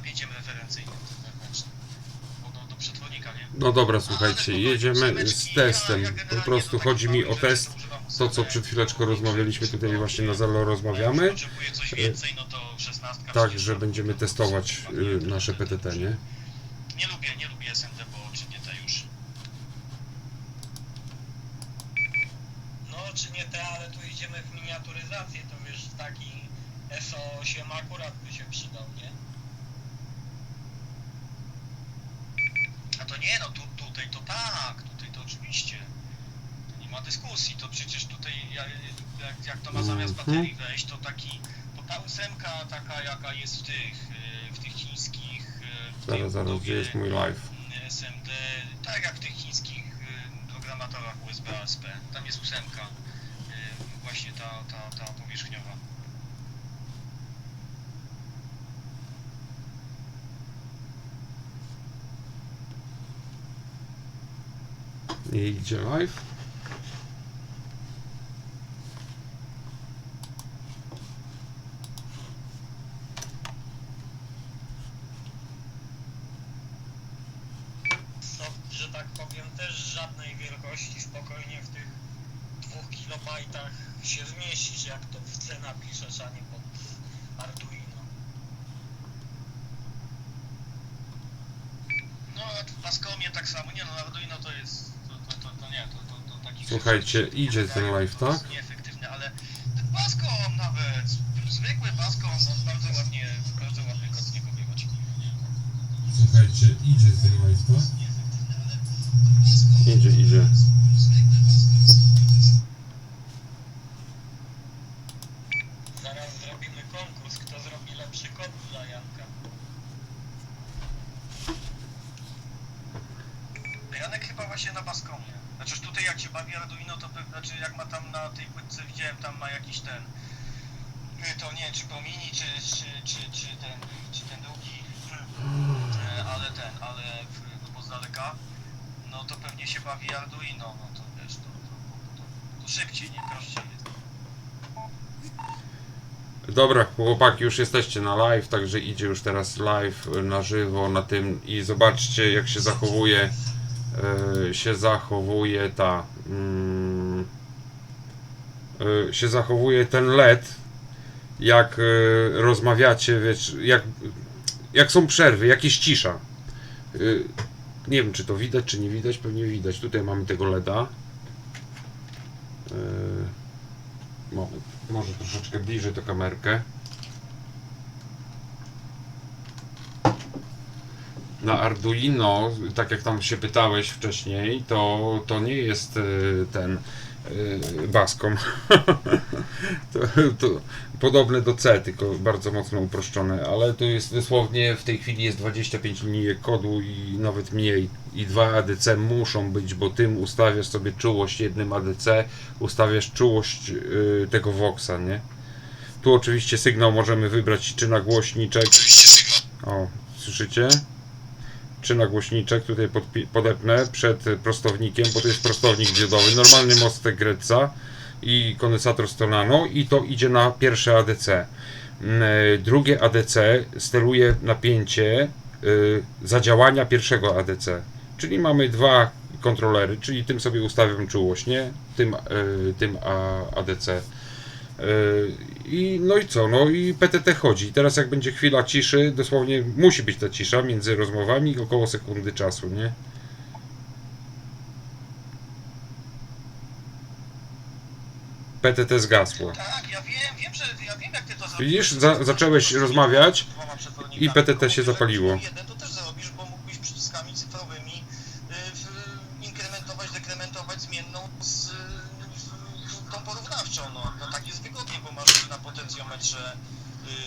napięciem referencyjnym wewnętrznym. Bo do, do przetwornika, nie? No dobra, słuchajcie, jedziemy z testem. Po prostu chodzi mi o test. To, co przed chwileczką rozmawialiśmy tutaj właśnie na Zalo rozmawiamy. potrzebuję coś więcej, no to 16. Tak, 30, że będziemy to testować y, nasze PTT, nie? Nie lubię, nie lubię SMD, bo czy nie te już. No, czy nie te, ale tu idziemy w miniaturyzację, to wiesz, taki SO8 akurat by się przydał, nie? A to nie, no tu, tutaj to tak, tutaj to oczywiście. To nie ma dyskusji, to przecież tutaj ja- jak, jak to ma zamiast Mhm. baterii wejść, to taki, to ta ósemka taka jaka jest w tych, y, w tych chińskich, y, w tej Zaraz, zaraz, gdzie jest mój live? y, SMD, tak jak w tych chińskich programatorach USB ASP, tam jest ósemka, właśnie ta, ta, ta powierzchniowa. Idzie live. Że tak powiem, też żadnej wielkości, spokojnie w tych dwóch kilobajtach się zmieścisz, jak to w C napiszesz, a nie pod Arduino. No, w Pascomie tak samo, nie no, Arduino to jest, nie, to, to, to taki... Słuchajcie, idzie ten live, jest tak? Nieefektywny, ale ten Pascom nawet, zwykły Pascom, on bardzo ładnie, bardzo z niego wychodzi. Słuchajcie, idzie ten live, tak? Idzie, idzie. Zaraz zrobimy konkurs, kto zrobi lepszy kod dla Janka. Janek chyba właśnie na Pascomie. Znaczy tutaj jak się bawi Arduino, to pe- znaczy jak ma tam na tej płytce widziałem, tam ma jakiś ten, y, to nie czy Pomini, czy, czy, czy, czy ten, czy ten drugi, E, ale ten, ale no z daleka, no to pewnie się bawi Arduino, no to wiesz, to, to, to, to, szybciej, nie prościej jest. Dobra, chłopaki, już jesteście na live, także idzie już teraz live na żywo na tym i zobaczcie jak się zachowuje się zachowuje ta mm, się zachowuje ten LED jak y, rozmawiacie, wiesz, jak, jak są przerwy, jak jest cisza. Y, nie wiem czy to widać, czy nie widać, pewnie widać. Tutaj mamy tego LEDa. Y, Moment, może troszeczkę bliżej to kamerkę. Na Arduino, tak jak tam się pytałeś wcześniej, to, to nie jest y, ten y, Bascom. to, to podobne do C, tylko bardzo mocno uproszczone, ale tu jest dosłownie w tej chwili jest 25 linijek kodu i nawet mniej. I dwa ADC muszą być, bo tym ustawiasz sobie czułość jednym ADC, ustawiasz czułość y, tego Voxa, nie? Tu oczywiście sygnał możemy wybrać czy na głośniczek. O, słyszycie? Czy na głośniczek, tutaj podepnę przed prostownikiem, bo to jest prostownik diodowy, normalny mostek Gretza i kondensator Stonano i to idzie na pierwsze ADC. Mm, e, Drugie ADC steruje napięcie y, zadziałania pierwszego ADC. Czyli mamy dwa kontrolery, czyli tym sobie ustawiam czułość, nie? Tym, y, tym ADC. I no i co? No i PTT chodzi. Teraz jak będzie chwila ciszy, dosłownie musi być ta cisza między rozmowami około sekundy czasu, nie? PTT zgasło. Tak, ja wiem, wiem, że ja wiem jak ty to zrobisz. Widzisz, za- zacząłeś rozmawiać i PTT się zapaliło. Jeden to też zrobisz, bo mógłbyś przyciskami cyfrowymi y, inkrementować, dekrementować zmienną z tą porównawczą. No. no tak jest wygodnie, bo masz na potencjometrze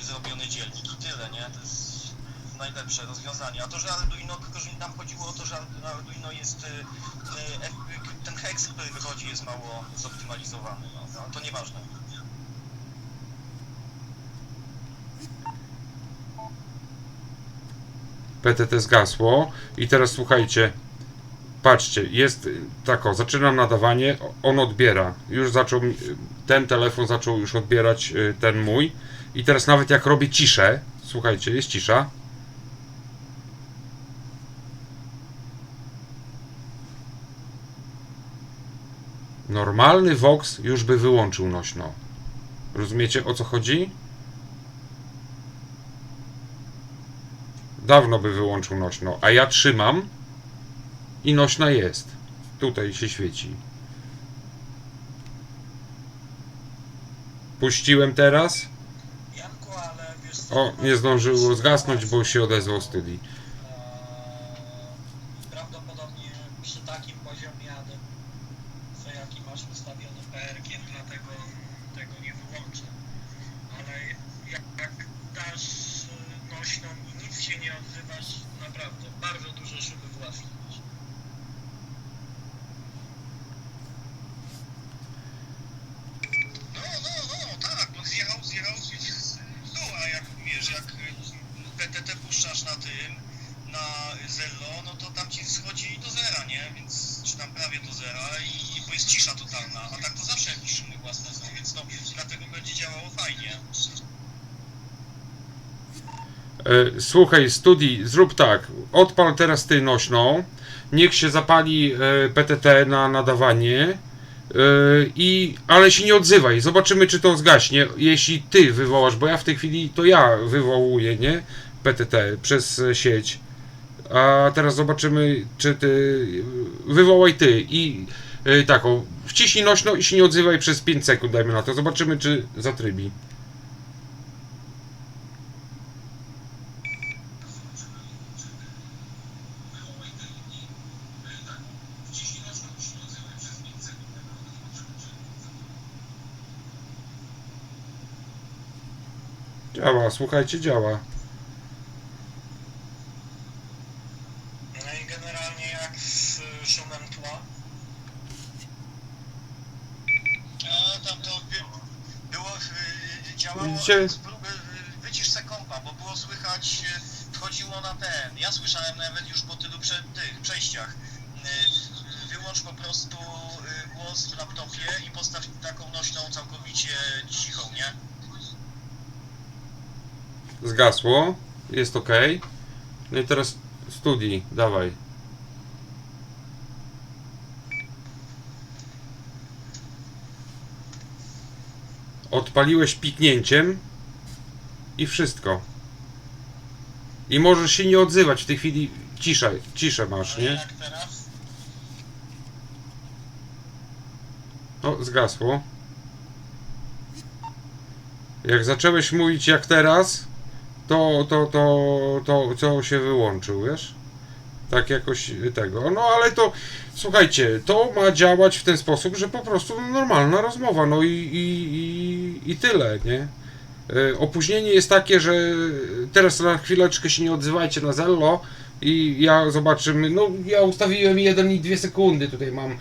y, zrobiony dzielnik i tyle, nie? To jest najlepsze rozwiązanie. A to, że Arduino, tylko że nam chodziło o to, że Arduino jest y, y, ten hex, który wychodzi jest mało zoptymalizowany. No, no to nieważne. PTT zgasło i teraz słuchajcie, Patrzcie, jest y, tako, zaczynam nadawanie, on odbiera. Już zaczął, y, ten telefon zaczął już odbierać y, ten mój. I teraz nawet jak robię ciszę, słuchajcie, jest cisza. Normalny Vox już by wyłączył nośno. Rozumiecie o co chodzi? Dawno by wyłączył nośno, a ja trzymam i nośna jest. Tutaj się świeci. Puściłem teraz. O, nie zdążyło zgasnąć, bo się odezwał Studi. Eee, Prawdopodobnie przy takim poziomie AD, co jaki masz ustawiony PRkiem, dlatego tego nie wyłączę. Ale jak, jak dasz y, nośną i nic się nie odzywasz, naprawdę bardzo duże szumy własne masz. No, no, no, tak, bo zjechał, zjechał z z dół, a jak wiesz, jak PTT puszczasz na tym, na Zello, no to tam ci schodzi do zera, nie? Więc, czy tam prawie do zera i, i bo jest cisza totalna, a tak to zawsze jakieś szumy własne są, więc no, dlatego będzie działało fajnie. E, Słuchaj, Studi, zrób tak. Odpal teraz ty nośną. Niech się zapali e, PTT na nadawanie. e, I, ale się nie odzywaj. Zobaczymy, czy to zgaśnie. Jeśli ty wywołasz, bo ja w tej chwili to ja wywołuję, nie? PTT przez e, sieć. A teraz zobaczymy, czy ty. Wywołaj ty i e, taką. Wciśnij nośną i się nie odzywaj przez 5 sekund, dajmy na to. Zobaczymy, czy zatrybi. Działa, słuchajcie, działa. No i generalnie jak z y, szumem tła, A tam to by- było, y, działało, Widzicie? spró- y, wycisz se kompa, bo było słychać, y, wchodziło na ten, ja słyszałem nawet już po tylu prze, tych przejściach, Y, wyłącz po prostu y, głos w laptopie i postaw taką nośną całkowicie cichą, nie? Zgasło. Jest ok. No i teraz studii, dawaj. Odpaliłeś piknięciem i wszystko. I możesz się nie odzywać w tej chwili. Cisza, ciszę masz, nie? No, zgasło. Jak zacząłeś mówić jak teraz, to, to, to, to, to się wyłączył, wiesz? Tak jakoś tego. No ale to, słuchajcie, to ma działać w ten sposób, że po prostu normalna rozmowa, no i, i, i, i tyle, nie? E, Opóźnienie jest takie, że teraz na chwileczkę się nie odzywajcie na Zello i ja zobaczymy, no ja ustawiłem 1 i 2 sekundy, tutaj mam, e,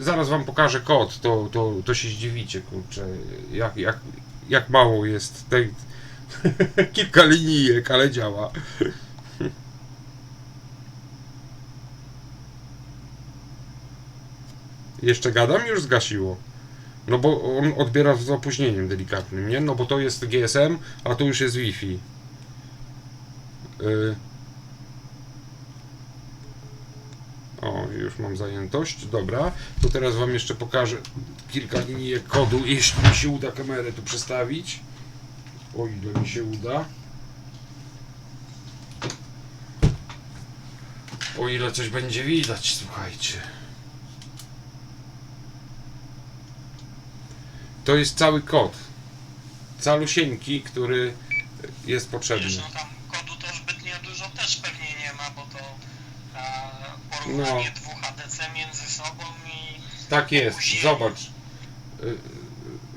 zaraz wam pokażę kod, to, to, to się zdziwicie, kurczę, jak, jak, jak mało jest tej, kilka linijek, ale działa. Jeszcze gadam, już zgasiło. No bo on odbiera z opóźnieniem delikatnym, nie? No bo to jest GSM, a to już jest Wi-Fi. Y... O, już mam zajętość. Dobra, to teraz Wam jeszcze pokażę kilka linijek kodu, jeśli mi się uda kamerę tu przestawić. O ile mi się uda. O ile coś będzie widać, słuchajcie. To jest cały kod. Calusieńki, który jest potrzebny. wiesz, no tam kodu to zbytnio dużo też pewnie nie ma, bo to a, porównanie No. dwóch ADC między sobą i Tak jest, zobacz.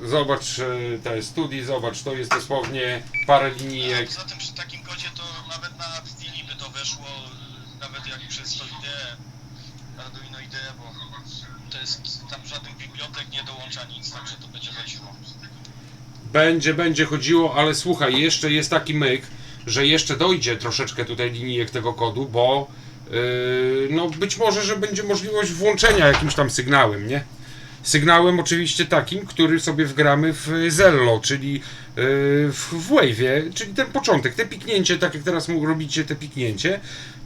Zobacz y, te studii, zobacz, to jest dosłownie parę linijek. poza tym przy takim kodzie to nawet na Stili by to weszło, nawet jak przez to IDE, Arduino IDE, bo to jest, tam żaden bibliotek nie dołącza nic, także to będzie chodziło. Będzie, będzie chodziło, ale słuchaj, jeszcze jest taki myk, że jeszcze dojdzie troszeczkę tutaj linijek tego kodu, bo yy, no być może, że będzie możliwość włączenia jakimś tam sygnałem, nie? Sygnałem oczywiście takim, który sobie wgramy w Zello, czyli yy, w Wave'ie, czyli ten początek, te piknięcie, tak jak teraz robicie te piknięcie,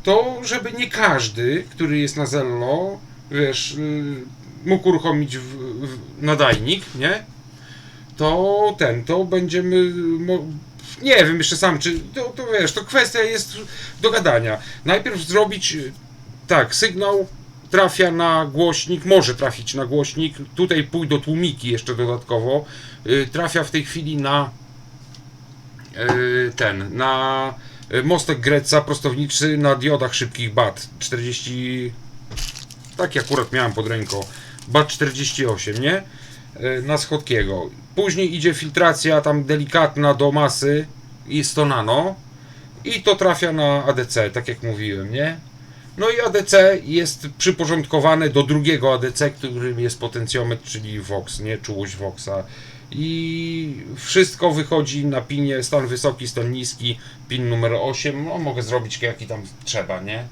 to żeby nie każdy, który jest na Zello, wiesz, yy, mógł uruchomić w, w nadajnik, nie? To ten, to będziemy. Nie wiem jeszcze sam, czy. To, to wiesz, to kwestia jest do gadania. Najpierw zrobić y, tak, sygnał trafia na głośnik, może trafić na głośnik. Tutaj pójdą tłumiki jeszcze dodatkowo. Y, Trafia w tej chwili na y, ten, na y, mostek Greca prostowniczy na diodach szybkich BAT 40. Tak akurat miałem pod ręką. BAT 48, nie? Na Schodkiego. Później idzie filtracja tam delikatna do masy. Jest to nano. I to trafia na ADC, tak jak mówiłem, nie? No i ADC jest przyporządkowane do drugiego ADC, którym jest potencjometr, czyli Vox, nie? Czułość Voxa. I wszystko wychodzi na pinie stan wysoki, stan niski, pin numer 8. No mogę zrobić jaki tam trzeba, nie?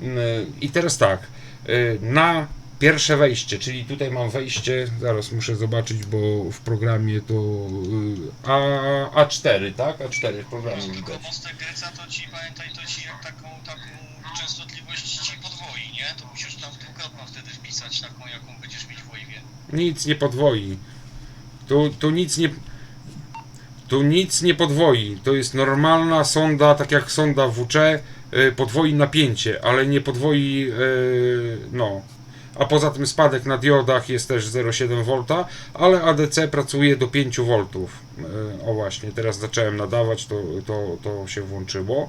Mm, I teraz tak, y, na pierwsze wejście, czyli tutaj mam wejście, zaraz muszę zobaczyć, bo w programie to y, A, A4, tak? A4 w programie Tylko widać. mostek Greca to ci, pamiętaj, to ci jak taką, taką częstotliwość ci podwoi, nie? To musisz tam dwukrotną wtedy wpisać taką, jaką będziesz mieć w Wave'ie. Nic nie podwoi. Tu, tu nic nie. Tu nic nie podwoi. To jest normalna sonda, tak jak sonda WC, y, podwoi napięcie, ale nie podwoi. y, no. A poza tym spadek na diodach jest też 0,7 V, ale ADC pracuje do 5 V. Y, O właśnie, teraz zacząłem nadawać, to, to, to się włączyło.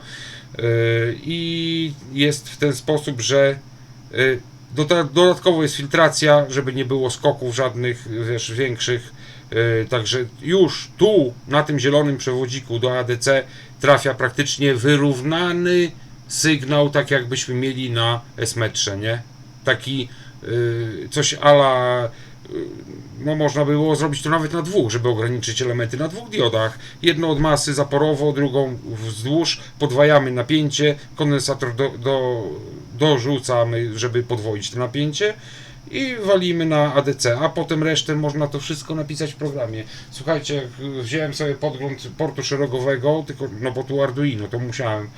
Y, I jest w ten sposób, że Doda- Dodatkowo jest filtracja, żeby nie było skoków żadnych, wiesz, większych. Także już tu, na tym zielonym przewodziku do ADC trafia praktycznie wyrównany sygnał, tak jakbyśmy mieli na S-metrze, nie? Taki coś ala yy, no można było zrobić to nawet na dwóch, żeby ograniczyć elementy. Na dwóch diodach. Jedno od masy zaporowo, drugą wzdłuż, podwajamy napięcie, kondensator do, do, dorzucamy, żeby podwoić to napięcie i walimy na ADC, a potem resztę można to wszystko napisać w programie. Słuchajcie, wziąłem sobie podgląd portu szeregowego, tylko no bo tu Arduino, to musiałem,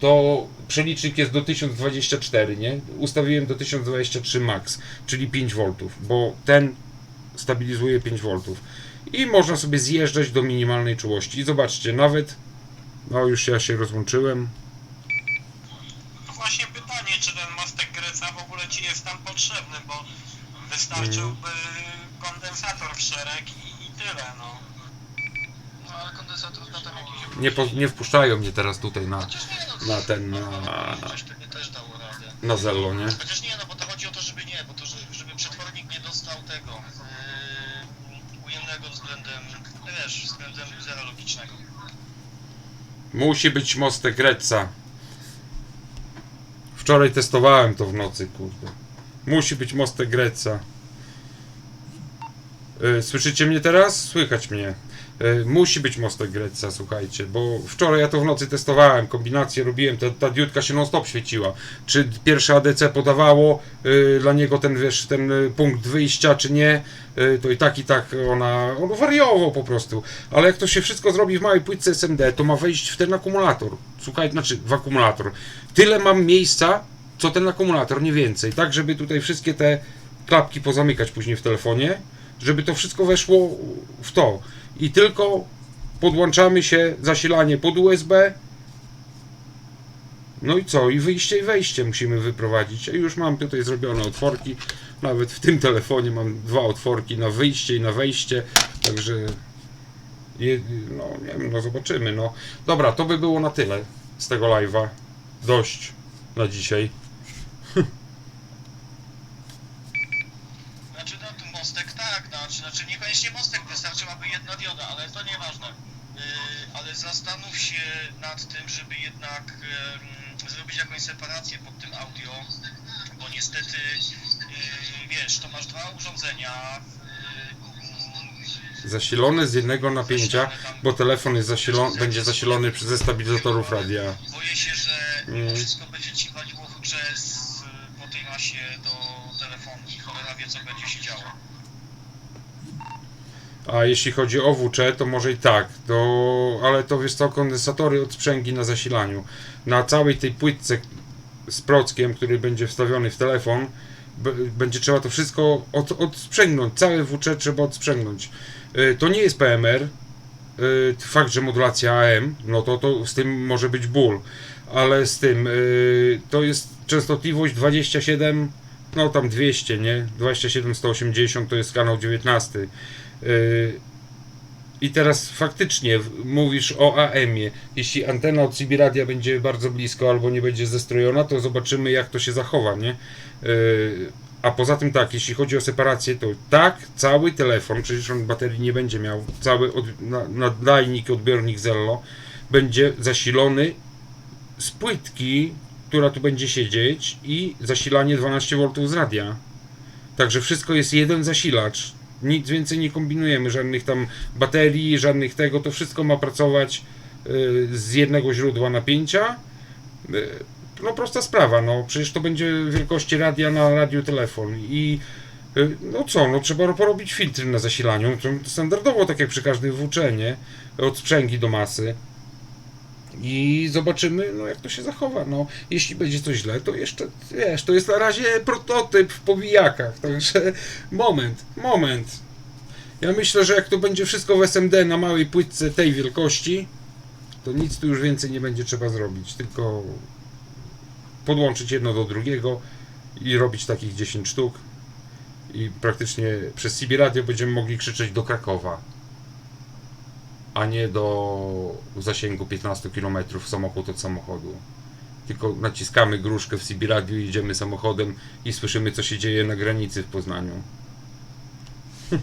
to przelicznik jest do 1024, nie? Ustawiłem do 1023 max, czyli 5 V, bo ten stabilizuje 5 V. I można sobie zjeżdżać do minimalnej czułości. I zobaczcie, nawet, no już ja się rozłączyłem, No właśnie pytanie, czy ten mostek Greca w ogóle ci jest tam potrzebny, bo wystarczyłby kondensator w szereg i, i tyle, no. No ale kondensator na tam jakiś... nie, po, nie wpuszczają mnie teraz tutaj na, Chociaż nie, no, na ten, na, Coś to by też dało radę. na Zello, nie? Chociaż nie, no bo to chodzi o to, żeby nie, bo to, że- żeby przetwornik nie dostał tego yy, ujemnego względem, no wiesz, względem zera logicznego. Musi być mostek Reca. Wczoraj testowałem to w nocy, kurde. Musi być mostek Reca. Y, Słyszycie mnie teraz? Słychać mnie. Y, Musi być mostek Greca, słuchajcie, bo wczoraj ja to w nocy testowałem, kombinację robiłem, ta, ta diodka się non stop świeciła. Czy pierwsze ADC podawało y, dla niego ten, wiesz, ten punkt wyjścia, czy nie, y, to i tak, i tak ona, on wariował po prostu. Ale jak to się wszystko zrobi w małej płytce SMD, to ma wejść w ten akumulator. Słuchaj, znaczy w akumulator. Tyle mam miejsca, co ten akumulator, nie więcej. Tak, żeby tutaj wszystkie te klapki pozamykać później w telefonie, żeby to wszystko weszło w to. I tylko podłączamy się zasilanie pod USB. No i co? I wyjście i wejście musimy wyprowadzić. A już mam tutaj zrobione otworki. Nawet w tym telefonie mam dwa otworki na wyjście i na wejście. Także no nie wiem, no zobaczymy. No dobra, to by było na tyle z tego live'a. Dość na dzisiaj. Znaczy, no tu mostek tak, znaczy, znaczy niekoniecznie mostek, wystarczyłaby jedna dioda, ale to nieważne. Yy, ale zastanów się nad tym, żeby jednak zrobić jakąś separację pod tym audio, bo niestety, yy, wiesz, to masz dwa urządzenia, yy, Zasilony z jednego napięcia, bo telefon jest zasilony, będzie zasilony ze stabilizatorów radia. Boję się, że Mm. wszystko będzie ci waliło hucze z, po tej masie do telefonu i cholera wie, co będzie się działo. A jeśli chodzi o WC, to może i tak, to, ale to wiesz co, kondensatory od sprzęgi na zasilaniu. Na całej tej płytce z prockiem, który będzie wstawiony w telefon, będzie trzeba to wszystko od, odsprzęgnąć, całe WC trzeba odsprzęgnąć. Y, To nie jest PMR, y, fakt, że modulacja AM, no to, to z tym może być ból, ale z tym y, to jest częstotliwość 27, no tam 200, nie? 27 180 to jest kanał 19. Y, I teraz faktycznie mówisz o AM-ie. Jeśli antena od CB radia będzie bardzo blisko albo nie będzie zestrojona, to zobaczymy jak to się zachowa, nie? Y, a poza tym tak, jeśli chodzi o separację, to tak, cały telefon, przecież on baterii nie będzie miał, cały od, na, nadajnik, odbiornik Zello będzie zasilony z płytki, która tu będzie siedzieć i zasilanie 12V z radia. Także wszystko jest jeden zasilacz. Nic więcej nie kombinujemy, żadnych tam baterii, żadnych tego, to wszystko ma pracować y, z jednego źródła napięcia. Y, no prosta sprawa, no przecież to będzie wielkości radia na radiotelefon i y, no co, no trzeba porobić filtry na zasilaniu, standardowo tak jak przy każdej WC, nie? Od sprzęgi do masy i zobaczymy, no jak to się zachowa, no jeśli będzie coś źle, to jeszcze, wiesz, to jest na razie prototyp w powijakach, także moment, moment. Ja myślę, że jak to będzie wszystko w SMD na małej płytce tej wielkości, to nic tu już więcej nie będzie trzeba zrobić, tylko podłączyć jedno do drugiego i robić takich 10 sztuk. I praktycznie przez CB radio będziemy mogli krzyczeć do Krakowa a nie do zasięgu 15 km samochód od samochodu. Tylko naciskamy gruszkę w CB radio i idziemy samochodem i słyszymy co się dzieje na granicy w Poznaniu.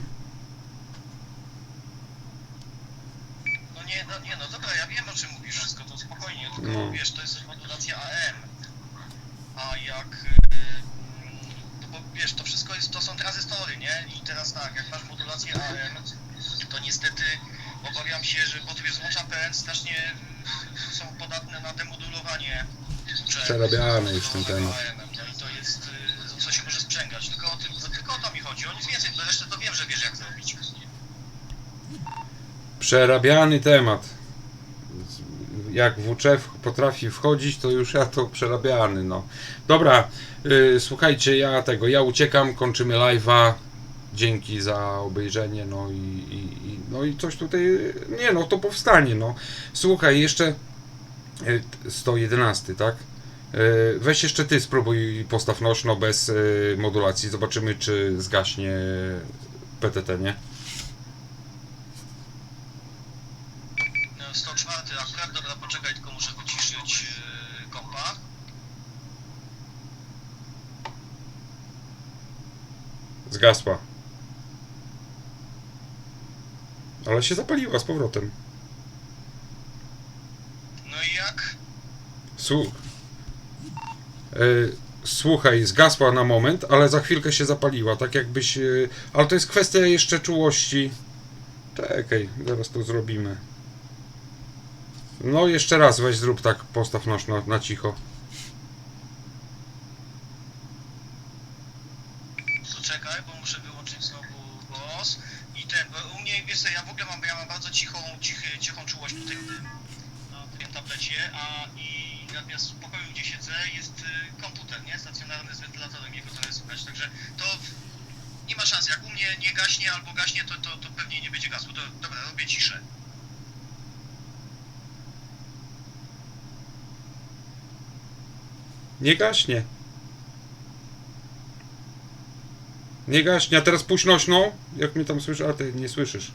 No nie, no nie, no dobra, ja wiem o czym mówisz wszystko, to spokojnie, tylko No. wiesz, to jest modulacja AM. A jak, no bo wiesz, to wszystko jest, to są tranzystory, nie? I teraz tak, jak masz modulację AM, to niestety obawiam się, że, bo złącza PN strasznie są podatne na demodulowanie. uczelni, Przerabiany już ten demodulowanego temat. No i to jest, y, co się może sprzęgać, tylko o, tym, tylko o to mi chodzi, o nic więcej, bo resztę to wiem, że wiesz jak zrobić. Przerabiany temat. Jak WC w- potrafi wchodzić, to już ja to przerabiany, no. Dobra, y, słuchajcie, ja tego, ja uciekam, kończymy live'a. Dzięki za obejrzenie, no i, i, i, no i coś tutaj, nie no, to powstanie, no. Słuchaj, jeszcze y, 111, tak? Y, Weź jeszcze ty spróbuj postaw nośno bez y, modulacji, zobaczymy czy zgaśnie PTT, nie? No, 104 akurat, dobra, poczekaj, tylko muszę wyciszyć yy, kompa. Zgasła. Ale się zapaliła z powrotem. No i jak? Słu... Y, słuchaj, zgasła na moment, ale za chwilkę się zapaliła, tak jakbyś... y, ale to jest kwestia jeszcze czułości. Czekaj, zaraz to zrobimy. No jeszcze raz weź zrób tak, postaw noż na, na cicho. To czekaj, bo muszę wyłączyć znowu głos. I ten, bo u mnie, wiesz co, ja w ogóle mam, ja mam bardzo cichą, cichy, cichą czułość tutaj w tym, na tablecie, a i natomiast w pokoju, gdzie siedzę, jest y, komputer, nie? Stacjonarny z wentylatorem, jego trochę słychać, także to nie ma szans, jak u mnie nie gaśnie albo gaśnie, to, to, to pewnie nie będzie gasło. To, dobra, robię ciszę. Nie gaśnie. Nie gaśnie, a teraz puść nośną. Jak mnie tam słyszysz? A ty nie słyszysz.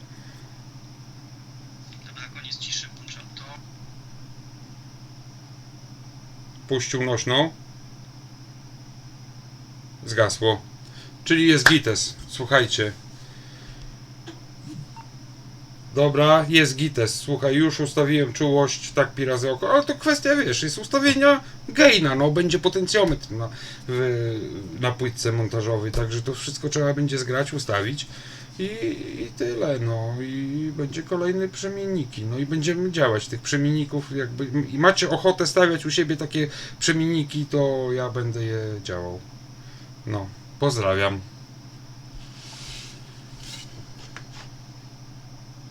Dobra, koniec ciszy, włączam to. Puścił nośną. Zgasło. Czyli jest gites. Słuchajcie. Dobra, jest gites. Słuchaj, już ustawiłem czułość tak pi razy oko. Ale to kwestia, wiesz, jest ustawienia gaina. No, będzie potencjometr na, w, na płytce montażowej. Także to wszystko trzeba będzie zgrać, ustawić. I, I tyle, no i będzie kolejny przemienniki, no i będziemy działać tych przemienników, jakby i macie ochotę stawiać u siebie takie przemienniki, to ja będę je działał. No, pozdrawiam.